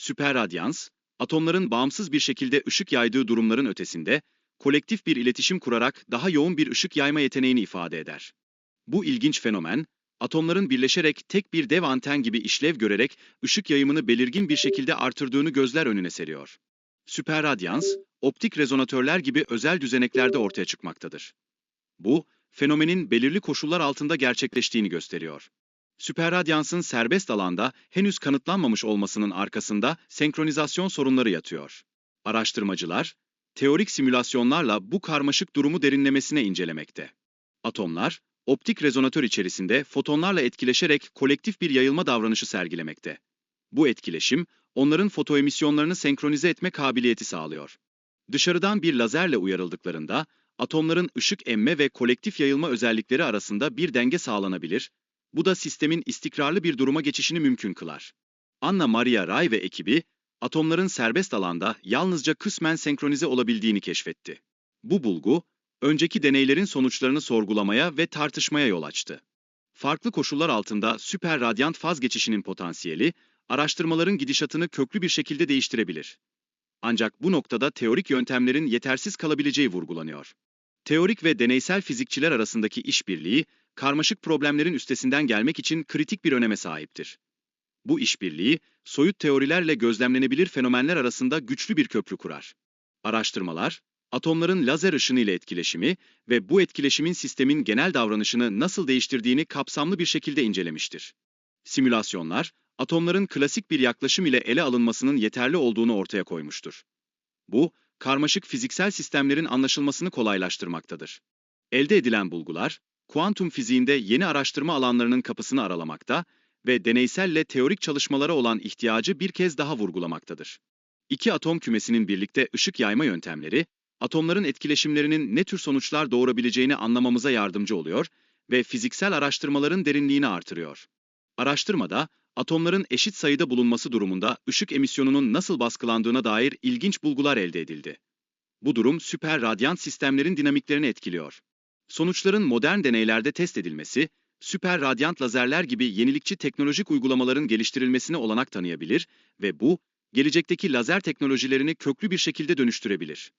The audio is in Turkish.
Süperradyans, atomların bağımsız bir şekilde ışık yaydığı durumların ötesinde, kolektif bir iletişim kurarak daha yoğun bir ışık yayma yeteneğini ifade eder. Bu ilginç fenomen, atomların birleşerek tek bir dev anten gibi işlev görerek ışık yayımını belirgin bir şekilde artırdığını gözler önüne seriyor. Süperradyans, optik rezonatörler gibi özel düzeneklerde ortaya çıkmaktadır. Bu, fenomenin belirli koşullar altında gerçekleştiğini gösteriyor. Süperradyansın serbest alanda henüz kanıtlanmamış olmasının arkasında senkronizasyon sorunları yatıyor. Araştırmacılar, teorik simülasyonlarla bu karmaşık durumu derinlemesine incelemekte. Atomlar, optik rezonatör içerisinde fotonlarla etkileşerek kolektif bir yayılma davranışı sergilemekte. Bu etkileşim, onların fotoemisyonlarını senkronize etme kabiliyeti sağlıyor. Dışarıdan bir lazerle uyarıldıklarında, atomların ışık emme ve kolektif yayılma özellikleri arasında bir denge sağlanabilir, bu da sistemin istikrarlı bir duruma geçişini mümkün kılar. Anna Maria Ray ve ekibi, atomların serbest alanda yalnızca kısmen senkronize olabildiğini keşfetti. Bu bulgu, önceki deneylerin sonuçlarını sorgulamaya ve tartışmaya yol açtı. Farklı koşullar altında süper radyant faz geçişinin potansiyeli, araştırmaların gidişatını köklü bir şekilde değiştirebilir. Ancak bu noktada teorik yöntemlerin yetersiz kalabileceği vurgulanıyor. Teorik ve deneysel fizikçiler arasındaki işbirliği, karmaşık problemlerin üstesinden gelmek için kritik bir öneme sahiptir. Bu işbirliği, soyut teorilerle gözlemlenebilir fenomenler arasında güçlü bir köprü kurar. Araştırmalar, atomların lazer ışını ile etkileşimi ve bu etkileşimin sistemin genel davranışını nasıl değiştirdiğini kapsamlı bir şekilde incelemiştir. Simülasyonlar, atomların klasik bir yaklaşım ile ele alınmasının yeterli olduğunu ortaya koymuştur. Bu, karmaşık fiziksel sistemlerin anlaşılmasını kolaylaştırmaktadır. Elde edilen bulgular, kuantum fiziğinde yeni araştırma alanlarının kapısını aralamakta ve deneyselle teorik çalışmalara olan ihtiyacı bir kez daha vurgulamaktadır. İki atom kümesinin birlikte ışık yayma yöntemleri, atomların etkileşimlerinin ne tür sonuçlar doğurabileceğini anlamamıza yardımcı oluyor ve fiziksel araştırmaların derinliğini artırıyor. Araştırmada, atomların eşit sayıda bulunması durumunda ışık emisyonunun nasıl baskılandığına dair ilginç bulgular elde edildi. Bu durum süper radyant sistemlerin dinamiklerini etkiliyor. Sonuçların modern deneylerde test edilmesi, süper radyant lazerler gibi yenilikçi teknolojik uygulamaların geliştirilmesine olanak tanıyabilir ve bu, gelecekteki lazer teknolojilerini köklü bir şekilde dönüştürebilir.